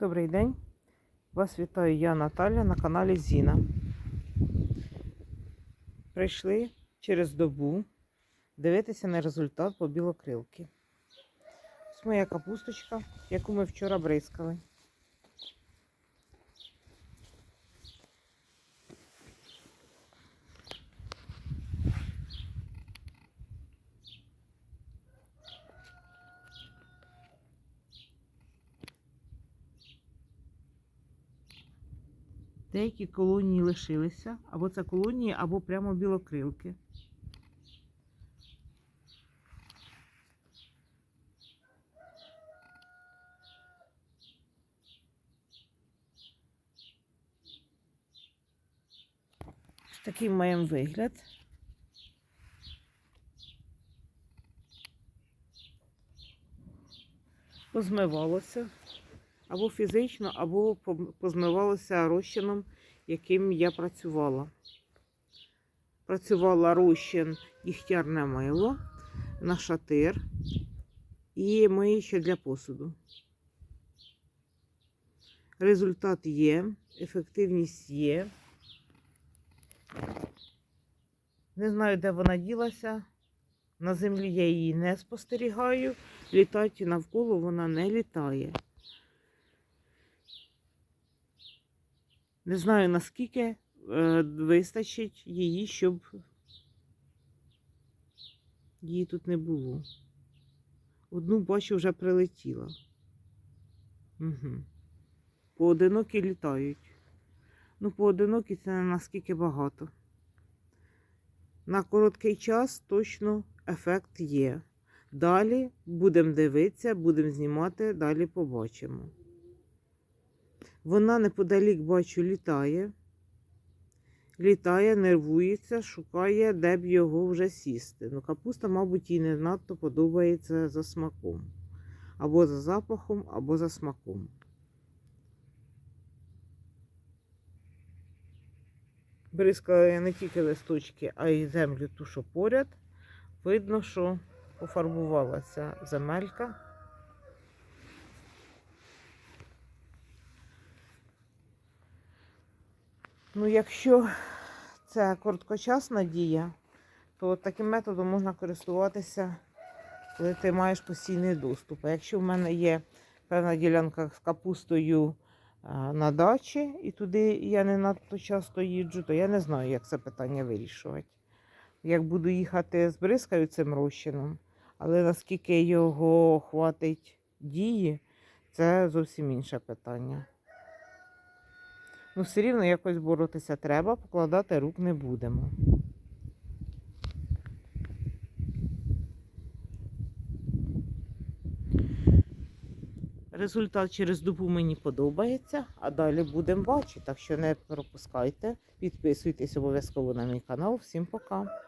Добрий день. Вас вітаю я, Наталя, на каналі Зіна. Прийшли через добу дивитися на результат по білокрилки. Ось моя капусточка, яку ми вчора бризкали. Деякі колонії лишилися, або це колонії, або прямо білокрилки. Такий маємо вигляд. Позмивалося або фізично, або позмивалося розчином, яким я працювала. Працювала розчин дігтярне мило, нашатир і миюче для посуду. Результат є, ефективність є. Не знаю, де вона ділася. На землі я її не спостерігаю. Літати навколо вона не літає. Не знаю, наскільки е, вистачить її, щоб її тут не було. Одну бачу вже прилетіла. Угу. Поодинокі літають. Ну, поодинокі це не наскільки багато. На короткий час точно ефект є. Далі будемо дивитися, будемо знімати, далі побачимо. Вона неподалік, бачу, літає. Літає, нервується, шукає, де б його вже сісти. Ну, капуста, мабуть, їй не надто подобається за смаком. Або за запахом, або за смаком. Бризкала я не тільки листочки, а й землю ту, що поряд. Видно, що пофарбувалася земелька. Ну, якщо це короткочасна дія, то таким методом можна користуватися, коли ти маєш постійний доступ. А якщо в мене є певна ділянка з капустою на дачі, і туди я не надто часто їджу, то я не знаю, як це питання вирішувати. Як буду їхати з бризкою цим розчином, але наскільки його хватить дії, це зовсім інше питання. Ну, все рівно якось боротися треба, покладати рук не будемо. Результат через добу мені подобається, а далі будемо бачити. Так що не пропускайте, підписуйтесь обов'язково на мій канал. Всім пока!